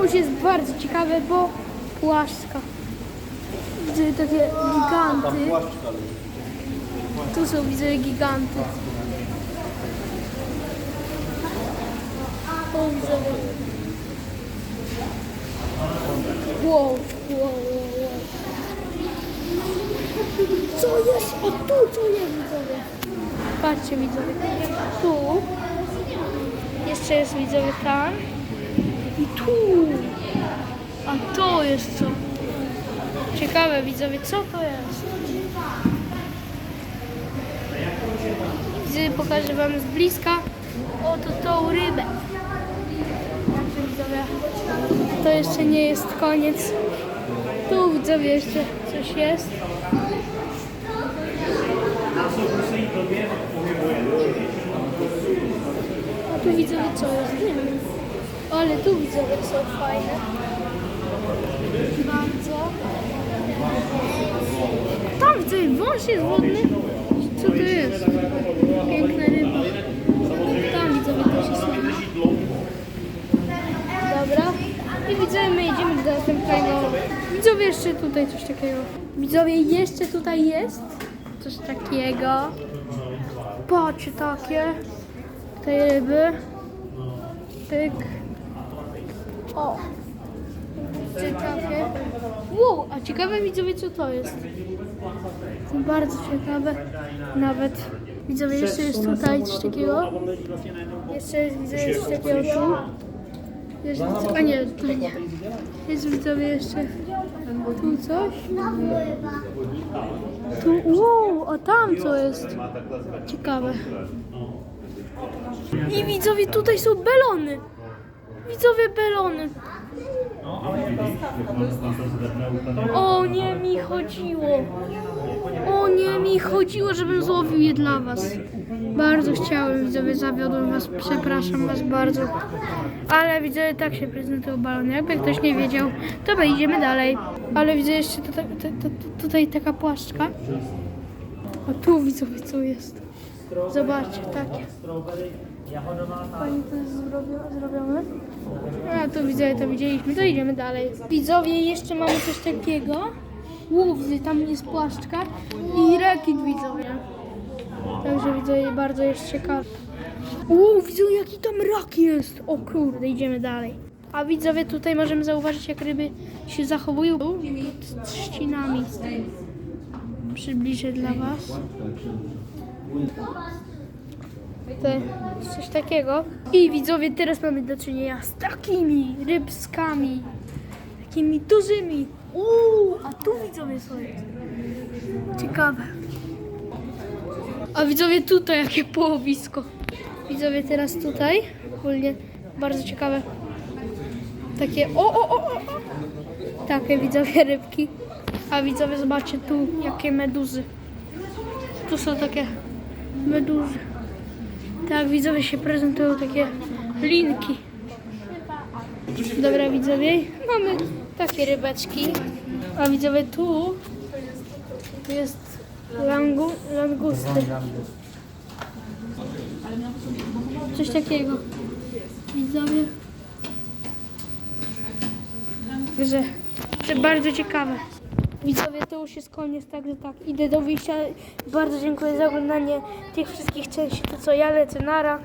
To już jest bardzo ciekawe, bo płaszczka. Widzę takie giganty. Tu są widzę giganty. O, widzę. Wow, wow, wow, wow. Co jest? O tu, co jest widzowie? Patrzcie widzowie. Tu. Jeszcze jest widzowie tam. I tu. Jest co? Ciekawe widzowie, co to jest? Widzę, pokażę wam z bliska. Oto tą rybę. To jeszcze nie jest koniec. Tu widzowie jeszcze coś jest. A tu widzowie co jest? Nie wiem. Ale tu widzowie są fajne. Bardzo. Tam widzę, wąż jest wodny. Co to jest? Piękna ryba. Tam widzowie też jest fajna. Dobra. I widzowie, my do następnego. Widzowie, jeszcze tutaj coś takiego. Widzowie, jeszcze tutaj jest coś takiego. Patrzcie, takie. Tej ryby. Pyk. O. Ciekawe. Wow, a ciekawe widzowie co to jest. Bardzo ciekawe. Nawet widzowie jeszcze jest tutaj coś takiego. Jeszcze jest widzowie coś takiego tu. Jeszcze, a nie, tu nie. Jest widzowie jeszcze tu coś. Tu, wow, a tam co jest. Ciekawe. I widzowie tutaj są belony. Widzowie belony. O nie mi chodziło. O nie mi chodziło, żebym złowił je dla was. Bardzo chciałem, widzowie, zawiodłem was. Przepraszam was bardzo. Ale widzowie, tak się prezentują balony. Jakby ktoś nie wiedział, to my idziemy dalej. Ale widzę jeszcze tutaj, tutaj, taka płaszczka. A tu widzowie, co jest. Zobaczcie, takie. Pani to zrobio- zrobione? A tu widzowie, to widzieliśmy, to idziemy dalej. Widzowie, jeszcze mamy coś takiego. Łówzy, tam jest płaszczka i rekit widzowie. Także widzowie, bardzo jest ciekawe. O, widzowie, jaki tam rak jest. O kurde, idziemy dalej. A widzowie, tutaj możemy zauważyć, jak ryby się zachowują pod trzcinami. Przybliżę dla was. Jest coś takiego. I widzowie, teraz mamy do czynienia z takimi rybskami. Takimi dużymi. Uuu, a tu widzowie są. Ciekawe. A widzowie tutaj jakie połowisko. Widzowie teraz tutaj. Ogólnie bardzo ciekawe. Takie o o o. o. Takie widzowie rybki. A widzowie zobaczcie tu jakie meduzy. Tu są takie meduzy. Tak, widzowie się prezentują takie linki. Dobra, widzowie, mamy takie rybeczki. A widzowie, tu jest langu, langusty. Coś takiego. Widzowie. Także to bardzo ciekawe. Widzowie, to już jest koniec, także tak, idę do wyjścia. Bardzo dziękuję za oglądanie tych wszystkich części. To co, ja lecę, nara.